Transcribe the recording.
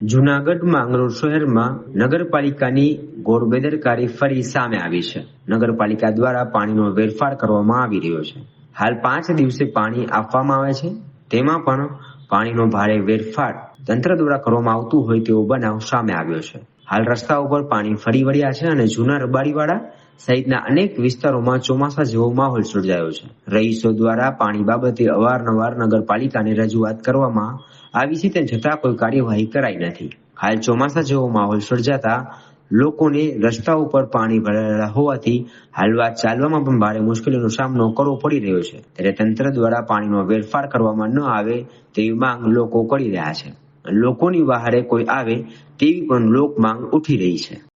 જૂનાગઢ માંગરોળ શહેરમાં નગરપાલિકાની ગોરબેદરકારી ફરી સામે આવી છે. નગરપાલિકા દ્વારા પાણીનો વેરફાર કરવામાં આવી રહ્યો છે. હાલ પાંચ દિવસે પાણી આપવામાં આવે છે. તેમાં પણ પાણીનો ભારે વેરફાર તંત્ર દ્વારા કરવામાં આવતું હોય તેવો બનાવ સામે આવ્યો છે. હાલ રસ્તા ઉપર પાણી ફરી વળ્યા છે અને જૂના રબારીવાડા સહિતના અનેક વિસ્તારોમાં ચોમાસા જેવો માહોલ સર્જાયો છે. રહીશો દ્વારા પાણી બાબતે અવારનવાર નગરપાલિકાને રજૂઆત કરવામાં આવી તેમ છતાં કોઈ કાર્યવાહી કરાઈ નથી. હાલ ચોમાસા જેવો માહોલ સર્જાતા લોકોને રસ્તા ઉપર પાણી ભરાયેલા હોવાથી હાલવા ચાલવામાં પણ ભારે મુશ્કેલીનો સામનો કરવો પડી રહ્યો છે. ત્યારે તંત્ર દ્વારા પાણીનો વેરફાર કરવામાં ન આવે તેવી માંગ લોકો કરી રહ્યા છે. લોકોની વહારે કોઈ આવે તેવી પણ લોક માંગ ઉઠી રહી છે.